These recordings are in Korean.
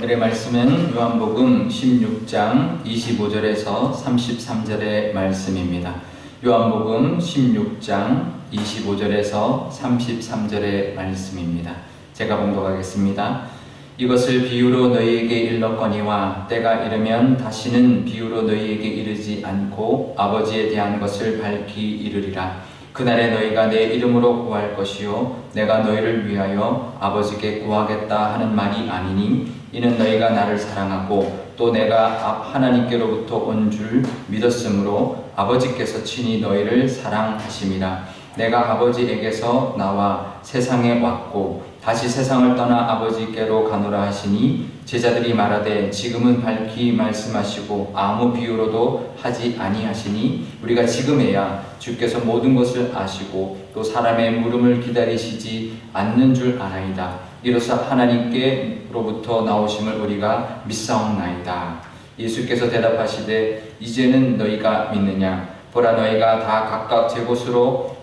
오늘의 말씀은 요한복음 16장 25절에서 33절의 말씀입니다. 요한복음 16장 25절에서 33절의 말씀입니다. 제가 봉독하겠습니다. 이것을 비유로 너희에게 일렀거니와 때가 이르면 다시는 비유로 너희에게 이르지 않고 아버지에 대한 것을 밝히 이르리라. 그날에 너희가 내 이름으로 구할 것이요. 내가 너희를 위하여 아버지께 구하겠다 하는 말이 아니니 이는 너희가 나를 사랑하고 또 내가 하나님께로부터 온 줄 믿었으므로 아버지께서 친히 너희를 사랑하심이라. 내가 아버지에게서 나와 세상에 왔고 다시 세상을 떠나 아버지께로 가노라 하시니 제자들이 말하되 지금은 밝히 말씀하시고 아무 비유로도 하지 아니하시니 우리가 지금에야 주께서 모든 것을 아시고 또 사람의 물음을 기다리시지 않는 줄 아나이다. 이로써 하나님께로부터 나오심을 우리가 믿사옵나이다. 예수께서 대답하시되 이제는 너희가 믿느냐? 보라 너희가 다 각각 제 곳으로 어,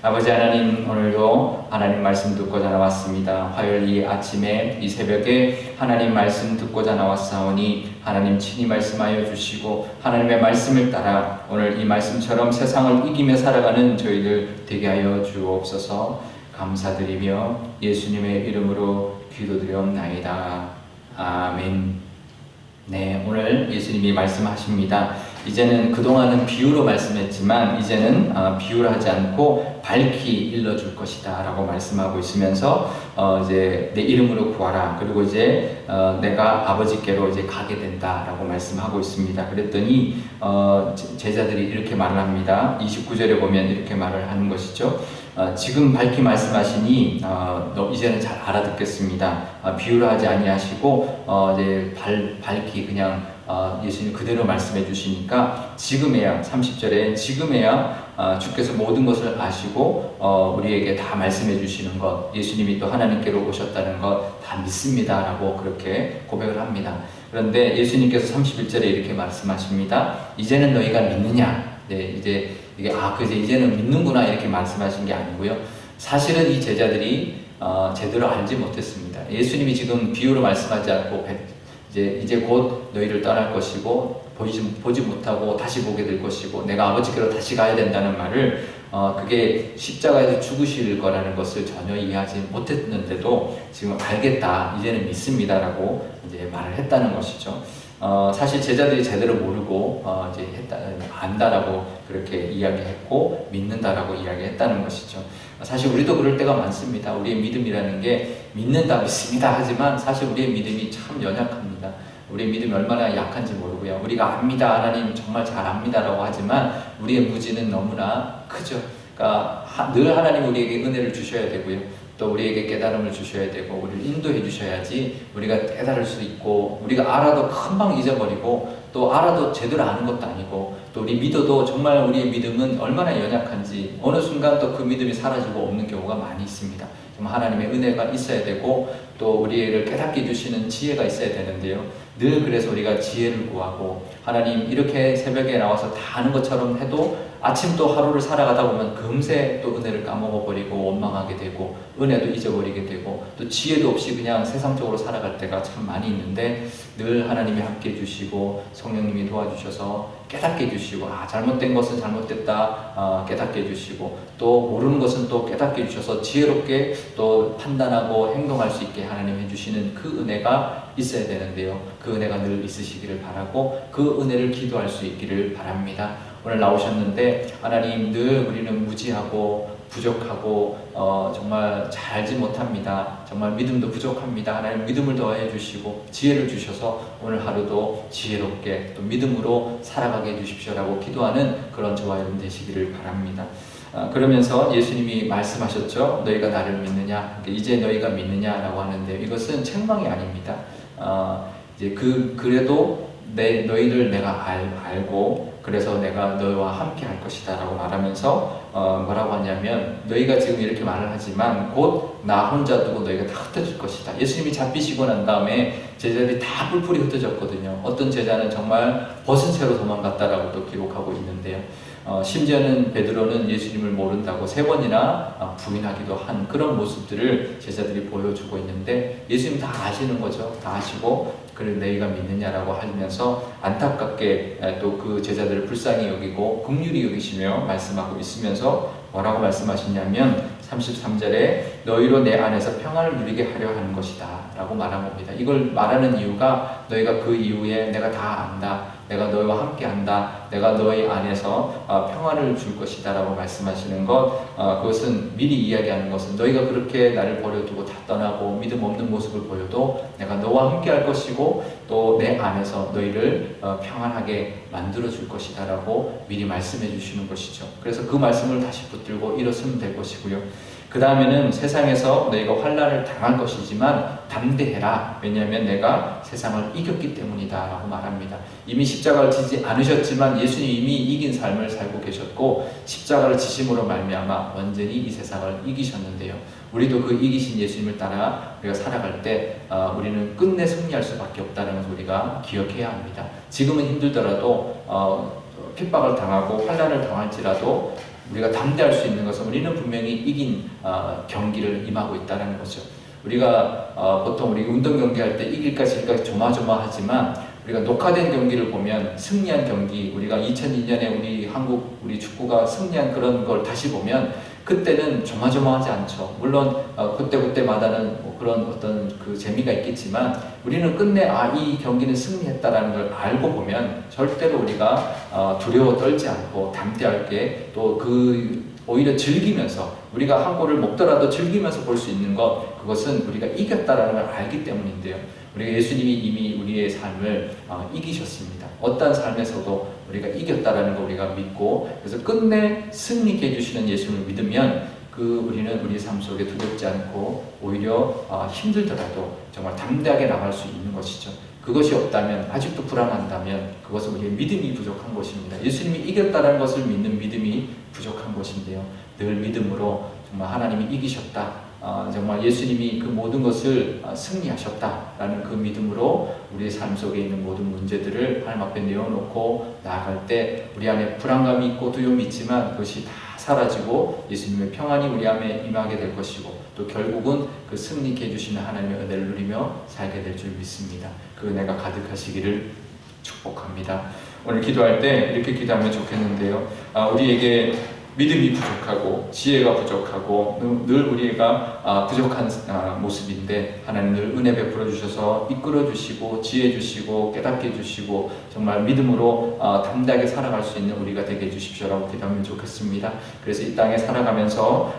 아버지 하나님 오늘도 하나님 말씀 듣고자 나왔습니다. 화요일 이 아침에 이 새벽에 하나님 말씀 듣고자 나왔사오니 하나님 친히 말씀하여 주시고 하나님의 말씀을 따라 오늘 이 말씀처럼 세상을 이기며 살아가는 저희들 되게 하여 주옵소서 감사드리며 예수님의 이름으로 기도드리옵나이다. 아멘. 네, 오늘 예수님이 말씀하십니다. 이제는 그동안은 비유로 말씀했지만 이제는 어, 비유를 하지 않고 밝히 일러줄 것이다 라고 말씀하고 있으면서 어, 이제 내 이름으로 구하라. 그리고 이제 어, 내가 아버지께로 이제 가게 된다 라고 말씀하고 있습니다. 그랬더니 어, 제자들이 이렇게 말을 합니다. 29절에 보면 이렇게 말을 하는 것이죠. 어, 지금 밝히 말씀하시니 어, 너 이제는 잘 알아듣겠습니다 어, 비유를 하지 아니하시고 어, 이제 발, 밝히 그냥 어, 예수님 그대로 말씀해 주시니까 지금에야 30절에 지금에야 어, 주께서 모든 것을 아시고 어, 우리에게 다 말씀해 주시는 것 예수님이 또 하나님께로 오셨다는 것 다 믿습니다 라고 그렇게 고백을 합니다. 그런데 예수님께서 31절에 이렇게 말씀하십니다. 이제는 너희가 믿느냐? 네, 이제 이게 아 그제 이제는 믿는구나 이렇게 말씀하신 게 아니고요. 사실은 이 제자들이 어, 제대로 알지 못했습니다. 예수님이 지금 비유로 말씀하지 않고 이제 이제 곧 너희를 떠날 것이고 보지 보지 못하고 다시 보게 될 것이고 내가 아버지께로 다시 가야 된다는 말을 어 그게 십자가에서 죽으실 거라는 것을 전혀 이해하지 못했는데도 지금 알겠다 이제는 믿습니다라고 이제 말을 했다는 것이죠. 어, 사실 제자들이 제대로 모르고 어, 이제 했다, 안다라고 그렇게 이야기했고 믿는다라고 이야기했다는 것이죠. 사실 우리도 그럴 때가 많습니다. 우리의 믿음이라는 게 믿는다, 믿습니다 하지만 사실 우리의 믿음이 참 연약합니다. 우리의 믿음이 얼마나 약한지 모르고요. 우리가 압니다, 하나님 정말 잘 압니다라고 하지만 우리의 무지는 너무나 크죠. 그러니까 늘 하나님 우리에게 은혜를 주셔야 되고요. 또 우리에게 깨달음을 주셔야 되고 우리를 인도해 주셔야지 우리가 깨달을 수 있고 우리가 알아도 금방 잊어버리고 또 알아도 제대로 아는 것도 아니고 또 우리 믿어도 정말 우리의 믿음은 얼마나 연약한지 어느 순간 또 그 믿음이 사라지고 없는 경우가 많이 있습니다. 하나님의 은혜가 있어야 되고 또 우리를 깨닫게 해주시는 지혜가 있어야 되는데요. 늘 그래서 우리가 지혜를 구하고 하나님 이렇게 새벽에 나와서 다 아는 것처럼 해도 아침 또 하루를 살아가다 보면 금세 또 은혜를 까먹어 버리고 원망하게 되고 은혜도 잊어버리게 되고 또 지혜도 없이 그냥 세상적으로 살아갈 때가 참 많이 있는데 늘 하나님이 함께 해 주시고 성령님이 도와주셔서 깨닫게 해주시고 아 잘못된 것은 잘못됐다 어, 깨닫게 해주시고 또 모르는 것은 또 깨닫게 해주셔서 지혜롭게 또 판단하고 행동할 수 있게 하나님 해주시는 그 은혜가 있어야 되는데요. 그 은혜가 늘 있으시기를 바라고 그 은혜를 기도할 수 있기를 바랍니다. 오늘 나오셨는데 하나님 늘 우리는 무지하고 부족하고 어, 정말 잘 알지 못합니다. 정말 믿음도 부족합니다. 하나님 믿음을 더해 주시고 지혜를 주셔서 오늘 하루도 지혜롭게 또 믿음으로 살아가게 해 주십시오라고 기도하는 그런 저와 여러분 되시기를 바랍니다. 아, 그러면서 예수님이 말씀하셨죠. 너희가 나를 믿느냐? 이제 너희가 믿느냐라고 하는데 이것은 책망이 아닙니다. 어, 이제 그 그래도 내 너희를 내가 알, 알고 그래서 내가 너와 함께 할 것이다 라고 말하면서 어, 뭐라고 하냐면 너희가 지금 이렇게 말을 하지만 곧 나 혼자 두고 너희가 다 흩어질 것이다. 예수님이 잡히시고 난 다음에 제자들이 다 뿔뿔이 흩어졌거든요. 어떤 제자는 정말 벗은 채로 도망갔다라고 또 기록하고 있는데요. 어, 심지어는 베드로는 예수님을 모른다고 세 번이나 어, 부인하기도 한 그런 모습들을 제자들이 보여주고 있는데 예수님 다 아시는 거죠. 다 아시고 그래 너희가 믿느냐라고 하면서 안타깝게 또 그 제자들을 불쌍히 여기고 긍휼히 여기시며 말씀하고 있으면서 뭐라고 말씀하시냐면 33절에 너희로 내 안에서 평안을 누리게 하려 하는 것이다 라고 말한 겁니다. 이걸 말하는 이유가 너희가 그 이후에 내가 다 안다. 내가 너희와 함께 한다. 내가 너희 안에서 어, 평안을 줄 것이다 라고 말씀하시는 것 어, 그것은 미리 이야기하는 것은 너희가 그렇게 나를 버려두고 다 떠나고 믿음 없는 모습을 보여도 내가 너와 함께 할 것이고 또 내 안에서 너희를 어, 평안하게 만들어 줄 것이다 라고 미리 말씀해 주시는 것이죠. 그래서 그 말씀을 다시 붙들고 일었으면 될 것이고요. 그 다음에는 세상에서 너희가 환란을 당할 것이지만 담대해라. 왜냐하면 내가 세상을 이겼기 때문이다. 라고 말합니다. 이미 십자가를 지지 않으셨지만 예수님 이미 이긴 삶을 살고 계셨고 십자가를 지심으로 말미암아 완전히 이 세상을 이기셨는데요. 우리도 그 이기신 예수님을 따라 우리가 살아갈 때 어, 우리는 끝내 승리할 수밖에 없다는 것을 우리가 기억해야 합니다. 지금은 힘들더라도 어, 핍박을 당하고 환란을 당할지라도 우리가 담대할 수 있는 것은 우리는 분명히 이긴 어, 경기를 임하고 있다는 거죠. 우리가 어, 보통 우리 운동 경기 할 때 이길까 질까 조마조마하지만 우리가 녹화된 경기를 보면 승리한 경기 우리가 2002년에 우리 한국 우리 축구가 승리한 그런 걸 다시 보면 그때는 조마조마하지 않죠. 물론 어, 그때 그때마다는 뭐 그런 어떤 그 재미가 있겠지만 우리는 끝내 아 이 경기는 승리했다라는 걸 알고 보면 절대로 우리가 어, 두려워 떨지 않고 담대하게 또그 오히려 즐기면서 우리가 한 골을 먹더라도 즐기면서 볼 수 있는 것 그것은 우리가 이겼다라는 걸 알기 때문인데요. 우리가 예수님이 이미 우리의 삶을 어, 이기셨습니다. 어떤 삶에서도 우리가 이겼다라는 걸 우리가 믿고 그래서 끝내 승리케 해주시는 예수님을 믿으면 그 우리는 우리 삶 속에 두렵지 않고 오히려 어, 힘들더라도 정말 담대하게 나갈 수 있는 것이죠. 그것이 없다면 아직도 불안한다면 그것은 우리의 믿음이 부족한 것입니다. 예수님이 이겼다는 것을 믿는 믿음이 부족한 것인데요. 늘 믿음으로 정말 하나님이 이기셨다. 어, 정말 예수님이 그 모든 것을 어, 승리하셨다라는 그 믿음으로 우리의 삶 속에 있는 모든 문제들을 하나님 앞에 내어놓고 나아갈 때 우리 안에 불안감이 있고 두려움이 있지만 그것이 다 사라지고 예수님의 평안이 우리 안에 임하게 될 것이고 또 결국은 그 승리케 해주시는 하나님의 은혜를 누리며 살게 될 줄 믿습니다. 그 은혜가 가득하시기를 축복합니다. 오늘 기도할 때 이렇게 기도하면 좋겠는데요. 아, 우리에게 믿음이 부족하고 지혜가 부족하고 늘 우리가 아, 부족한 아, 모습인데 하나님 늘 은혜 베풀어 주셔서 이끌어 주시고 지혜 주시고 깨닫게 주시고 정말 믿음으로 아, 담대하게 살아갈 수 있는 우리가 되게 해 주십시오라고 기도하면 좋겠습니다. 그래서 이 땅에 살아가면서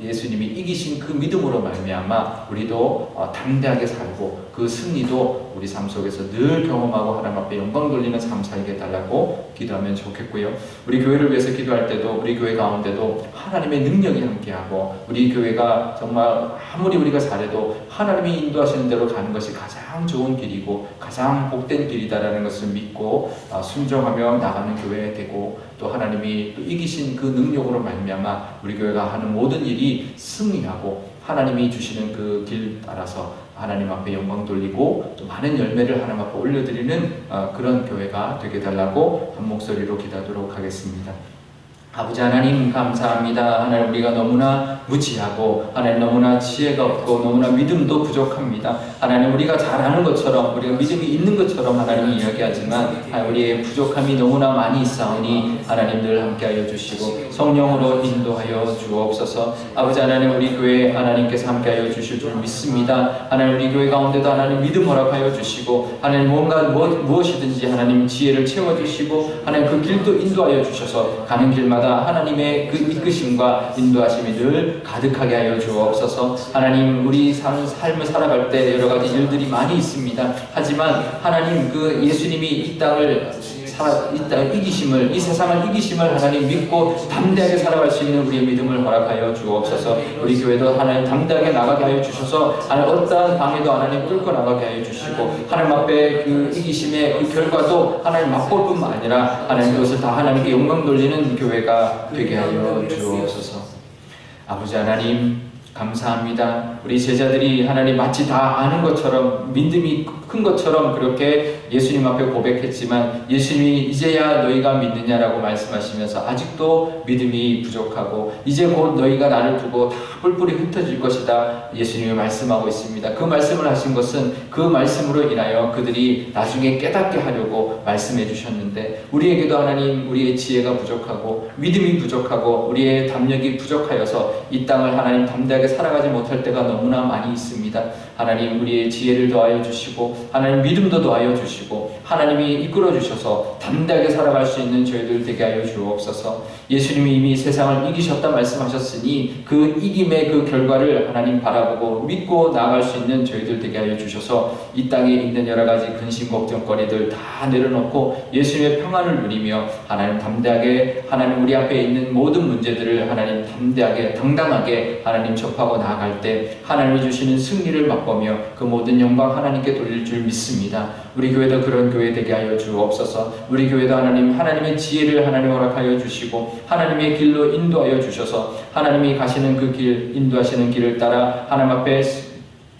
예수님이 이기신 그 믿음으로 말미암아 우리도 어, 담대하게 살고 그 승리도 우리 삶 속에서 늘 경험하고 하나님 앞에 영광 돌리는 삶 살게 해달라고 기도하면 좋겠고요. 우리 교회를 위해서 기도할 때도 우리 교회 가운데도 하나님의 능력이 함께하고 우리 교회가 정말 아무리 우리가 잘해도 하나님이 인도하시는 대로 가는 것이 가장 좋은 길이고 가장 복된 길이다라는 것을 믿고 어, 순종하며 나가는 교회 되고 또 하나님이 또 이기신 그 능력으로 말미암아 우리 교회가 하는 모든 일이 승리하고 하나님이 주시는 그 길 따라서 하나님 앞에 영광 돌리고 또 많은 열매를 하나님 앞에 올려드리는 어, 그런 교회가 되게 달라고 한 목소리로 기도하도록 하겠습니다. 아버지 하나님 감사합니다. 하나님 우리가 너무나 무지하고 하나님 너무나 지혜가 없고 너무나 믿음도 부족합니다. 하나님 우리가 잘하는 것처럼 우리가 믿음이 있는 것처럼 하나님이 이야기하지만 우리의 부족함이 너무나 많이 있사오니 하나님 늘 함께하여 주시고 성령으로 인도하여 주옵소서. 아버지 하나님 우리 교회 하나님께서 함께하여 주실 줄 믿습니다. 하나님 우리 교회 가운데도 하나님 믿음 허락하여 주시고 하나님 뭔가 무엇이든지 하나님 지혜를 채워 주시고 하나님 그 길도 인도하여 주셔서 가는 길마다 하나님의 그 이끄심과 인도하심이 늘 가득하게 하여 주옵소서. 하나님 우리 삶, 삶을 살아갈 때 여러 가지 일들이 많이 있습니다. 하지만 하나님 그 예수님이 이 땅을 살아 있다 이기심을 이 세상을 이기심을 하나님 믿고 담대하게 살아갈 수 있는 우리의 믿음을 허락하여 주옵소서. 우리 교회도 하나님 담대하게 나가게 하여 주셔서 하나님 어떠한 방해도 하나님 뚫고 나가게 하여 주시고 하나님 앞에 그 이기심의 그 결과도 하나님 맛볼 뿐만 아니라 하나님 그것을 다 하나님께 영광 돌리는 교회가 되게 하여 주옵소서. 아버지 하나님 감사합니다. 우리 제자들이 하나님 마치 다 아는 것처럼 믿음이 큰 것처럼 그렇게 예수님 앞에 고백했지만 예수님이 이제야 너희가 믿느냐라고 말씀하시면서 아직도 믿음이 부족하고 이제 곧 너희가 나를 두고 다 뿔뿔이 흩어질 것이다 예수님이 말씀하고 있습니다. 그 말씀을 하신 것은 그 말씀으로 인하여 그들이 나중에 깨닫게 하려고 말씀해 주셨는데 우리에게도 하나님 우리의 지혜가 부족하고 믿음이 부족하고 우리의 담력이 부족하여서 이 땅을 하나님 담대하게 살아가지 못할 때가 너무나 많이 있습니다. 하나님 우리의 지혜를 더하여 주시고 하나님 믿음도 더하여 주시고 하나님이 이끌어 주셔서 담대하게 살아갈 수 있는 저희들 되게 하여 주옵소서. 예수님이 이미 세상을 이기셨다 말씀하셨으니 그 이김의 그 결과를 하나님 바라보고 믿고 나아갈 수 있는 저희들 되게 하여 주셔서 이 땅에 있는 여러 가지 근심 걱정거리들 다 내려놓고 예수님의 평안을 누리며 하나님 담대하게 하나님 우리 앞에 있는 모든 문제들을 하나님 담대하게 당당하게 하나님 접하고 나아갈 때 하나님이 주시는 승리를 맛보며 그 모든 영광 하나님께 돌릴 줄 믿습니다. 우리 교회도 그런 교회 되게 하여 주옵소서. 우리 교회도 하나님 하나님의 지혜를 하나님 허락하여 주시고 하나님의 길로 인도하여 주셔서 하나님이 가시는 그 길 인도하시는 길을 따라 하나님 앞에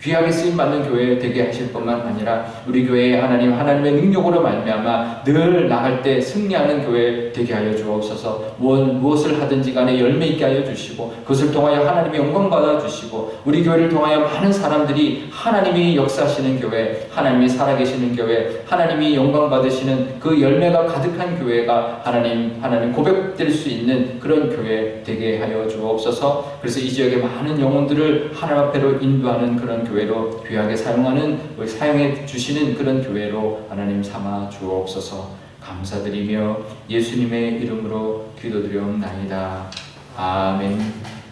귀하게 쓰임 받는 교회 되게 하실 뿐만 아니라 우리 교회에 하나님 하나님의 능력으로 말미암아 늘 나갈 때 승리하는 교회 되게 하여 주옵소서. 무엇 무엇을 하든지 간에 열매 있게 하여 주시고 그것을 통하여 하나님의 영광 받아 주시고 우리 교회를 통하여 많은 사람들이 하나님이 역사하시는 교회, 하나님이 살아계시는 교회, 하나님이 영광 받으시는 그 열매가 가득한 교회가 하나님 하나님 고백될 수 있는 그런 교회 되게 하여 주옵소서. 그래서 이 지역의 많은 영혼들을 하나님 앞에로 인도하는 그런 교회 로 귀하게 사용하는 우리 사용해 주시는 그런 교회로 하나님 삼아 주옵소서. 감사드리며 예수님의 이름으로 기도드리옵나이다. 아멘.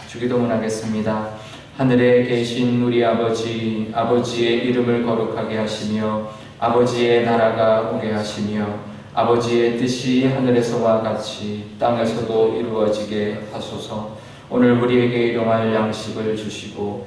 주기도문 하겠습니다. 하늘에 계신 우리 아버지, 아버지의 이름을 거룩하게 하시며 아버지의 나라가 오게 하시며 아버지의 뜻이 하늘에서와 같이 땅에서도 이루어지게 하소서. 오늘 우리에게 일용할 양식을 주시고